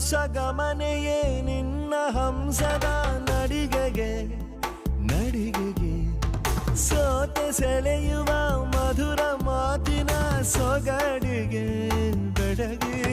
ಹಂಸಗಮನೆಯೇ ನಿನ್ನ ಹಂಸದ ನಡಿಗೆಗೆ ನಡಿಗೆಗೆ ಸೋತೆ ಸೆಳೆಯುವ ಮಧುರ ಮಾತಿನ ಸೊಗಡಿಗೆ ಬೆಡಗೆ